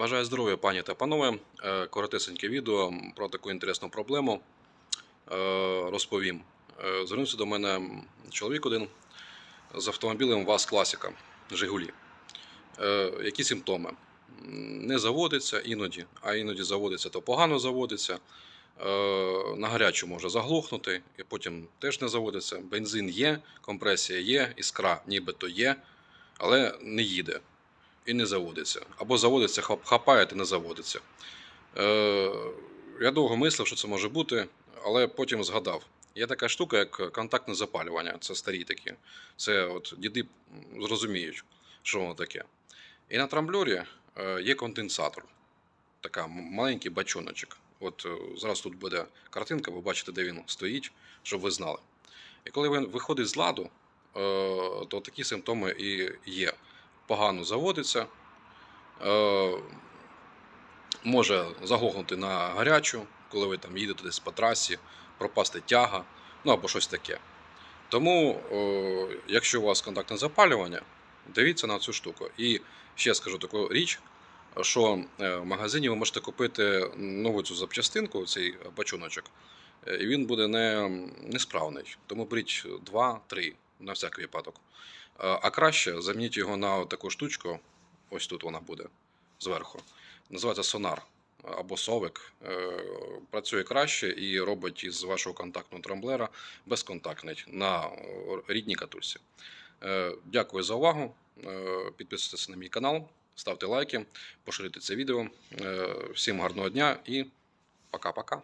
Бажаю здоров'я, пані та панове. Е, Коротесеньке відео про таку інтересну проблему е, розповім. Е, Звернувся до мене чоловік один з автомобілем ВАЗ Класіка Жигулі. Які симптоми? Не заводиться іноді, а іноді заводиться, то погано заводиться. На гарячу може заглохнути, і потім теж не заводиться. Бензин є, компресія є, іскра нібито є, але не їде і не заводиться. Або заводиться, хап- хапає і не заводиться. Е, я довго мислив, що це може бути, але потім згадав. Є така штука, як контактне запалювання. Це старі такі. Це от діди зрозуміють, що воно таке. І на трамбльорі е, є конденсатор. Така маленький бачоночок. От е, зараз тут буде картинка, ви бачите, де він стоїть, щоб ви знали. І коли він виходить з ладу, е, то такі симптоми і є. Погано заводиться, е, може заглохнути на гарячу, коли ви там їдете десь по трасі, пропасти тяга, ну або щось таке. Тому, е, якщо у вас контактне запалювання, дивіться на цю штуку. І ще скажу таку річ, що е, в магазині ви можете купити нову цю запчастинку, цей бачоночок, е, і він буде не, несправний. Тому беріть 2-3 на всякий випадок. Е, А краще замініть його на таку штучку, ось тут вона буде зверху. Називається сонар або совик. Е, Працює краще і робить із вашого контактного трамблера безконтактний на е, рідній катульці. Дякую за увагу. Підписуйтесь на мій канал, ставте лайки, поширюйте це відео. Всім гарного дня і пока-пока.